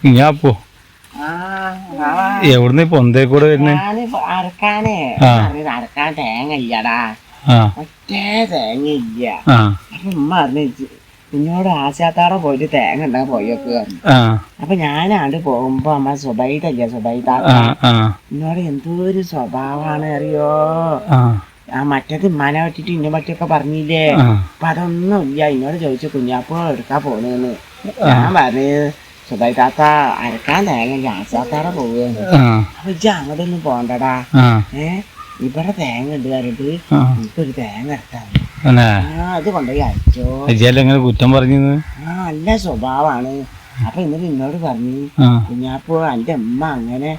ഞാൻ പോ. എവിടുന്ന് ഇപ്പൊ ഒന്തേ കൂടെ വരുന്നേ? അരക്കാനേ. അരക്കാൻ തേങ്ങ ഇല്ലടാ ആ. ഒറ്റേ തേങ്ങ ഇല്ല ആ. അപ്പൊ ഉമ്മ പറഞ്ഞു കുഞ്ഞോട് ആശാത്താടെ പോയിട്ട് തേങ്ങ ഉണ്ടാ പോയൊക്കെ അപ്പൊ ഞാനാണ്ട് പോകുമ്പോ അമ്മ സുബൈതല്ലേ സുബൈത ആ എന്തോ ഒരു സ്വഭാവമാണ് അറിയോ? ആ. മറ്റേത് ഇമ്മാനെ പറ്റിട്ട് ഇന്നെ പറ്റിയൊക്കെ പറഞ്ഞില്ലേ? അപ്പൊ അതൊന്നും ഇല്ല എന്നോട് ചോദിച്ചു കുഞ്ഞാപ്പോ എടുക്കാൻ പോണെന്ന്? ഞാൻ പറഞ്ഞത് സുബൈതാത്ത അരക്കാൻ തേങ്ങ ആശാത്താടെ പോവുകയാണ് അപ്പൊ ഇജ്ജ് അങ്ങോട്ടൊന്നും പോണ്ടടാ ഏ? ഇവിടെ തേങ്ങ ഉണ്ട് പറഞ്ഞിട്ട് എനിക്കൊരു തേങ്ങ ആ അത് കൊണ്ടുപോയി അജിയല്ല എങ്ങനെ കുറ്റം പറഞ്ഞത് ആ നല്ല സ്വഭാവമാണ്. അപ്പൊ ഇന്നലെ എന്നോട് പറഞ്ഞു ഞാൻ കുഞ്ഞാപ്പോ എന്റെ അമ്മ അങ്ങനെ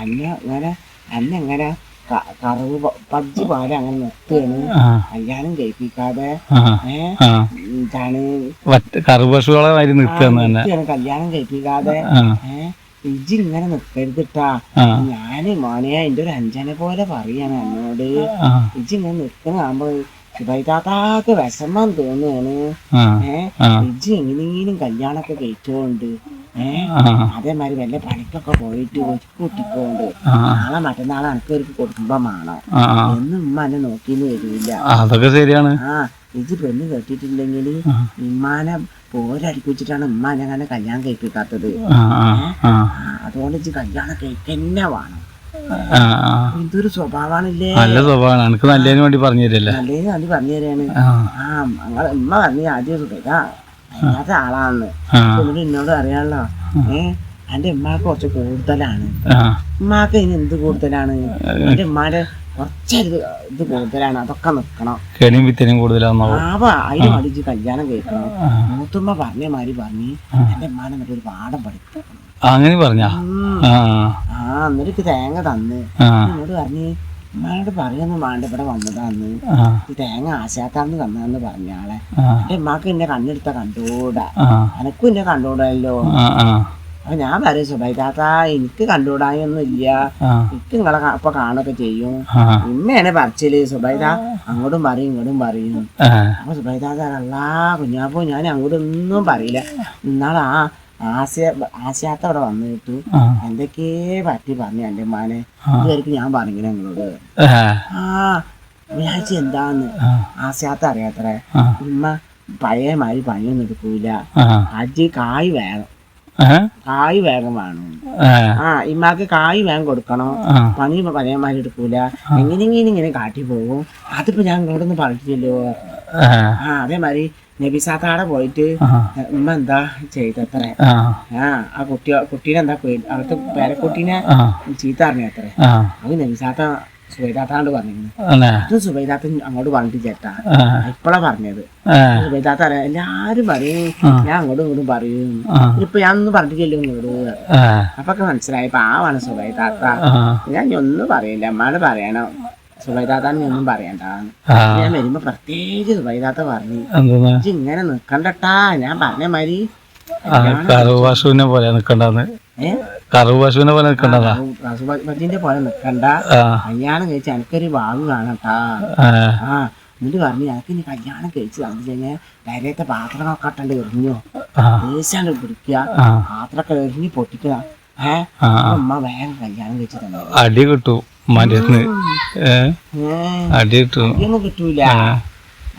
അന്നെ അങ്ങനെ അന്നെ അങ്ങനെ ക- കറവ് പബ്ജി പാടെ അങ്ങനെ നിർത്തുകയാണ്. കല്യാണം കഴിപ്പിക്കാതെ നിർത്തുകയാണ്. കല്യാണം കഴിപ്പിക്കാതെ ഇജി ഇങ്ങനെ നിൽക്കരുതിട്ടാ ഞാൻ മോനെ എന്റെ ഒരു അഞ്ചനെ പോലെ പറയാണ് എന്നോട്. ഇജി ഇങ്ങനെ നിൽക്കണാകുമ്പോ ശുഭൈതാത്താക്ക് വിഷമം തോന്നുകയാണ്. ഏഹ് ഇജ്ജ് എങ്ങനെയെങ്കിലും കല്യാണമൊക്കെ കഴിച്ചോണ്ട് അതേമാതിരി വല്ല പണിക്കൊക്കെ പോയിട്ട് കൂട്ടിക്കൊണ്ട് നാളെ മറ്റന്നാളെ അനക്കൊരു കൊടുക്കുമ്പോ വേണം ആ. ആ എന്നും ഉമ്മ എന്നെ നോക്കിന്ന് വരില്ല അതൊക്കെ ശരിയാണ്. ആ ഇത് പെണ്ണ് കെട്ടിട്ടില്ലെങ്കിൽ ഉമ്മാനെ ഇമ്മാനെ പോരടിപ്പിച്ചിട്ടാണ് ഉമ്മ എന്നെ അങ്ങനെ കല്യാണം കഴിപ്പിക്കാത്തത്. അതുകൊണ്ട് ഇജ്ജ് കല്യാണം കഴിക്കന്നെ വേണം. ഇതൊരു സ്വഭാവമാണല്ലേ നല്ല സ്വഭാവമാണ്. എനിക്ക് നല്ലതിന് വേണ്ടി പറഞ്ഞു തരല്ലേ? നല്ലതിന് വേണ്ടി പറഞ്ഞു തരാണ്. ആ. ആ ഞങ്ങളെ ഉമ്മ പറഞ്ഞു ആദ്യം സുഖ അങ്ങനത്തെ ആളാണെന്ന് എന്നിട്ട് എന്നോട് അറിയാമല്ലോ ഏഹ് എന്റെ ഉമ്മാക്ക് കുറച്ച് കൂടുതലാണ്. ഉമ്മാക്ക് ഇനി എന്ത് കൂടുതലാണ്? എന്റെ ഉമ്മാന്റെ കുറച്ചൊരു ഇത് കൂടുതലാണ്. അതൊക്കെ നിക്കണം. കെണിയും വിത്തനും കൂടുതലാണോ ആവ അതിന് പഠിച്ച് കല്യാണം കഴിക്കണം. ആ. മൂത്തുമ്മ പറഞ്ഞ മാതിരി പറഞ്ഞ് എന്റെ ഉമ്മാനെ എന്നിട്ട് ഒരു പാഠം പഠിക്കണം അങ്ങനെ പറഞ്ഞ? ആ. എന്നിട്ട് തേങ്ങ തന്ന്. എന്നോട് പറഞ്ഞ് ഉമ്മാനോട് പറയുന്നു മാണ്ട് ഇവിടെ വന്നതാന്ന്. തേങ്ങ ആശാക്കാന്ന് തന്നതെന്ന് പറഞ്ഞാളെ എന്റെ ഉമ്മാക്ക് എന്നെ കണ്ണെടുത്ത കണ്ടൂടാ ആ. എനക്കും എന്നെ കണ്ടൂടല്ലോ അപ്പൊ ഞാൻ പറയും സുബൈതാത്ത എനിക്ക് കണ്ടുകൂടായൊന്നും ഇല്ല എനിക്ക് നിങ്ങളെ അപ്പൊ ഇപ്പൊ കാണൊക്കെ ചെയ്യും. ഇമ്മയാണ് പറച്ചിൽ സുബൈദ അങ്ങോട്ടും പറയും ഇങ്ങോട്ടും പറയും. അപ്പൊ സുബൈദാത്ത അല്ലാ കുഞ്ഞാപ്പോ ഞാൻ അങ്ങോട്ടൊന്നും പറയില്ല. എന്നാളാ ആശയ ആശയാത്ത അവിടെ വന്നിട്ട്. എന്തൊക്കെ പറ്റി പറഞ്ഞു എന്റെ ഉമ്മാനെ. ആ. ഇതുവരെയ്ക്ക് ഞാൻ പറഞ്ഞു നിങ്ങളോട്. ആ. വിചാരിച്ച എന്താന്ന്? ആ. ആശയാത്ത അറിയാത്രേ ആ. ഉമ്മ പഴയ മാതിരി പണിയൊന്നും എടുക്കൂല. അജി കായ് വേണം. കായ് വേഗം വേണം. ആ. ഇമ്മാക്ക് കായ് വേഗം കൊടുക്കണം. പണി പഴയമാരി എടുക്കൂല. എങ്ങനെയെങ്കിലും ഇങ്ങനെ കാട്ടി പോകും. അതിപ്പോ ഞാൻ ഇങ്ങോട്ടൊന്നും പറഞ്ഞില്ലല്ലോ. ആ അതേമാതിരി നബിസാത്താടെ പോയിട്ട് ഉമ്മ എന്താ ചെയ്തത്രേ ആ. ആ കുട്ടി കുട്ടീനെ എന്താ അവിടുത്തെ പേരക്കുട്ടീനെ ചീത്ത അറിഞ്ഞ അത്ര. അത് നബിസാത്ത സുബൈദാത്താണ്ട് പറഞ്ഞിരുന്നു. അത് സുബൈദാത്ത അങ്ങോട്ട് പറഞ്ഞിട്ട് ചേട്ടാ. ഇപ്പളാ പറഞ്ഞത്. സുബൈദാത്ത അറിയാം എല്ലാരും പറയും ഞാൻ അങ്ങോട്ടും ഇങ്ങോട്ടും പറയും. ഇപ്പൊ ഞാൻ ഒന്നും പറഞ്ഞിട്ടില്ല ഇങ്ങോട്ട് അപ്പൊക്കെ മനസ്സിലായി പാവാണ് സുബൈദാത്ത. ഞാൻ ഒന്നും പറയില്ല അമ്മാട് പറയണം. സുബൈദാത്താൻ ഒന്നും പറയണ്ട. ഞാൻ വരുമ്പോ പ്രത്യേകിച്ച് സുബൈദാത്ത പറഞ്ഞു. ഇജ്ജ് ഇങ്ങനെ നിക്കണ്ടട്ടാ. ഞാൻ പറഞ്ഞ മാതിരി കറുവാശുവിനെ കറുവ് പോലെ നിക്കണ്ടെന്ന്. പോലെ നിക്കണ്ടതാ പോലെ നിക്കണ്ട. കല്യാണം കഴിച്ച എനിക്കൊരു ഭാവി കാണട്ടാ. ആ. എന്നിട്ട് പറഞ്ഞു എനിക്ക് ഇനി കല്യാണം കഴിച്ചു തന്നു കഴിഞ്ഞാൽ ഡയറക്റ്റ് പാത്രങ്ങളൊക്കെ ഇട്ടണ്ട് എറിഞ്ഞോ? ദേശാണ്ട് പിടിക്കുക. പാത്രമൊക്കെ എറിഞ്ഞ് പൊട്ടിക്കുക. ഏഹ് അമ്മ വേഗം കല്യാണം കഴിച്ചു തന്നെ അടി കിട്ടും. ഉമ്മാന്റെ അടിയിട്ടു. അടി കിട്ടും കിട്ടൂല.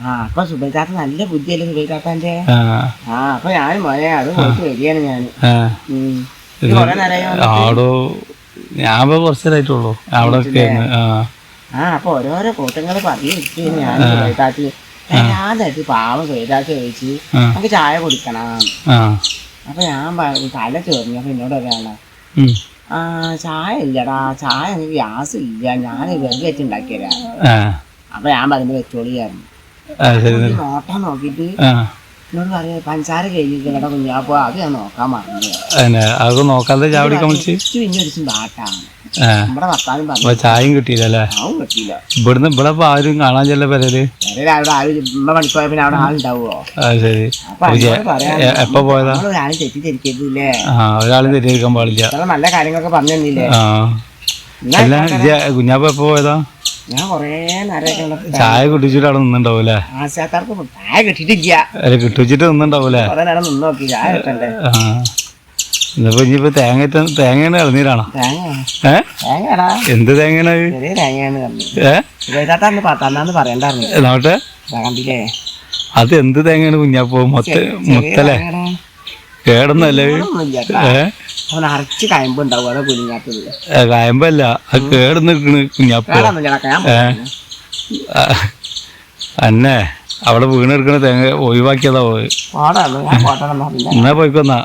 ആ. അപ്പൊ സുബൈദാത്ത നല്ല ബുദ്ധിയല്ലേ സുബൈദാത്താന്റെ? ആ. അപ്പൊ ഞാൻ മോനെ അത് പോയിട്ട് വരികയാണ് ഞാൻ? ആടോ ഞാൻ ഇപ്പൊ കുറച്ചതായിട്ടുള്ളൂ അവിടെ ഒക്കെ ആ. അപ്പൊ ഓരോരോ കൂട്ടങ്ങൾ പറഞ്ഞു ഞാൻ സുബൈദാത്തി ഞാനായിട്ട് പാവം സുബൈദാത്തി ചോദിച്ച്. നമുക്ക് ചായ കുടിക്കണം. അപ്പൊ ഞാൻ തല ചോറിഞ്ഞു. അപ്പൊ എന്നോട് ഒരാളാ ചായ ഇല്ലടാ ചായ ഗ്യാസ് ഇല്ല ഞാൻ വെറുതെ ഉണ്ടാക്കിയതാ. അപ്പൊ ഞാൻ പറയുന്നത് വെച്ചോളിയായിരുന്നു. ആ ശരി ഈ നോട്ടം നോക്കിയിട്ട് എന്നോട് പറയാ പഞ്ചാര കഴിഞ്ഞിട്ട് കുഞ്ഞാപ്പോ അത് ഞാൻ നോക്കാൻ മറന്നു. നോക്കാതെ ഇച്ചു പിന്നെ ഒരു ബാട്ടാണ്. ചായയും കിട്ടിയില്ല. ഇവിടുന്ന് ഇവിടെ ആരും കാണാൻ ചെല്ല പെരൽ? ശരി. പറയാം. പോയതാ? ആ ഒരാളും തെറ്റിരിക്കാൻ പാടില്ല. നല്ല കാര്യങ്ങളൊക്കെ പറഞ്ഞു തന്നില്ലേ? ആ. അല്ല കുഞ്ഞാപ്പ എപ്പോ പോയതാ? ഞാൻ കൊറേ നേരം ചായ കുടിച്ചിട്ട് അവിടെ നിന്നുണ്ടാവൂലേ ആശാക്കാർക്ക് ചായ കിട്ടിയിട്ടില്ല. അല്ല കിട്ടിച്ചിട്ട് നിന്നുണ്ടാവൂലേ കൊറേ നേരം നിന്ന് നോക്കി. ചായ കിട്ടണ്ടേ? ഇന്നിപ്പോ ഇനിയിപ്പോ തേങ്ങ തേങ്ങയാണ് ഇളനീരാണോ? ഏ? എന്ത് തേങ്ങയാണ് അത്? ഏ? എന്ത് തേങ്ങയാണ് കുഞ്ഞാപ്പോ മൊത്ത മുത്തല്ലേ? കേടൊന്നല്ലേ ഏ? ഏ, കായമ്പല്ല. അത് കേട് നിക്കണ് കുഞ്ഞാപ്പോ. അന്നെ അവിടെ വീണെടുക്കണ തേങ്ങ ഒഴിവാക്കിയതാ പോയി. എന്നാ പോയിക്കൊന്നാ?